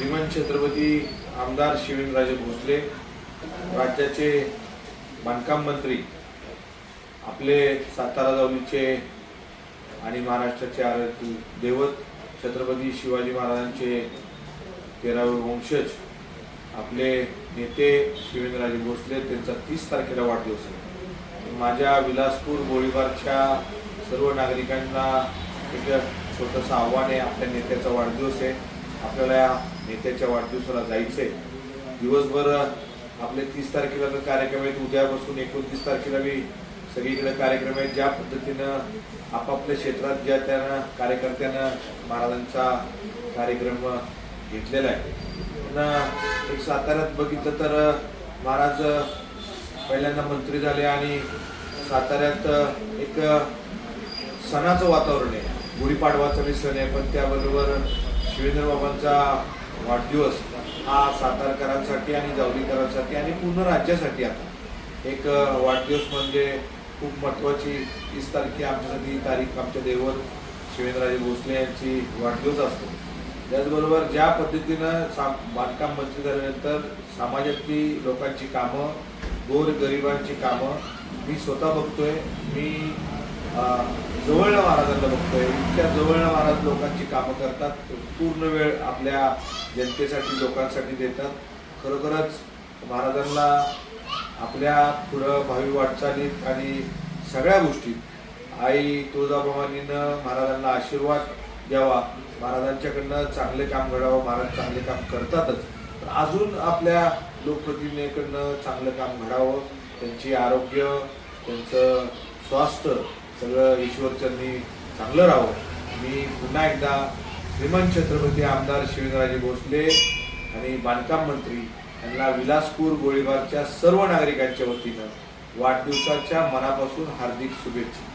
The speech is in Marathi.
श्रीमान छत्रपती आमदार शिवेंद्रराजे भोसले राज्याचे बांधकाम मंत्री आपले सातारा जाऊलीचे आणि महाराष्ट्राचे आराध्य दैवत छत्रपती शिवाजी महाराजांचे तेरावे वंशज आपले नेते शिवेंद्रराजे भोसले त्यांचा तीस तारखेला वाढदिवस आहे. माझ्या विलासपूर गोळीबारच्या सर्व नागरिकांना एक छोटंसं आव्हान आहे आपल्या नेत्याचा वाढदिवस आहे. आपल्याला या नेत्याच्या वाढदिवसाला जायचं आहे दिवसभर आपले तीस तारखेला तर कार्यक्रम आहेत. उद्यापासून एकोणतीस तारखेला मी सगळीकडे कार्यक्रम आहेत. ज्या पद्धतीनं आपापल्या क्षेत्रात ज्या त्यानं कार्यकर्त्यानं महाराजांचा कार्यक्रम घेतलेला आहे. पण एक साताऱ्यात बघितलं तर महाराज पहिल्यांदा मंत्री झाले आणि साताऱ्यात एक सणाचं वातावरण आहे. गुढीपाडवाचा मी सण आहे पण त्याबरोबर शिवेंद्र बाबांचा वाढदिवस हा सातारकरांसाठी आणि जावलीकरांसाठी आणि पूर्ण राज्यासाठी आता. एक वाढदिवस म्हणजे खूप महत्त्वाची तीस तारखे आमच्यासाठी ही तारीख आमच्या देवर शिवेंद्रराजे भोसले यांची वाढदिवस असतो. त्याचबरोबर ज्या पद्धतीनं सा बांधकाम मंत्री झाल्यानंतर समाजातली लोकांची कामं गोर गरिबांची कामं मी स्वतः बघतोय. मी जवळनं महाराजांना बघतोय. इतक्या जवळनं महाराज लोकांची कामं करतात. पूर्ण वेळ आपल्या जनतेसाठी लोकांसाठी देतात. खरोखरच महाराजांना आपल्या पुढं भावी वाटचालीत आणि सगळ्या गोष्टीत आई तुळजाभवानीनं महाराजांना आशीर्वाद द्यावा. महाराजांच्याकडनं चांगले काम घडावं. महाराज चांगले काम करतातच. पण अजून आपल्या लोकप्रतिनिधीकडनं चांगलं काम घडावं. त्यांची आरोग्य त्यांचं स्वास्थ्य सगळं ईश्वरचरणी चांगलं राहावं. मी पुन्हा एकदा श्रीमंत छत्रपती आमदार शिवेंद्रराजे भोसले आणि बांधकाम मंत्री यांना विलासपूर गोळीबारच्या सर्व नागरिकांच्या वतीनं वाढदिवसाच्या मनापासून हार्दिक शुभेच्छा.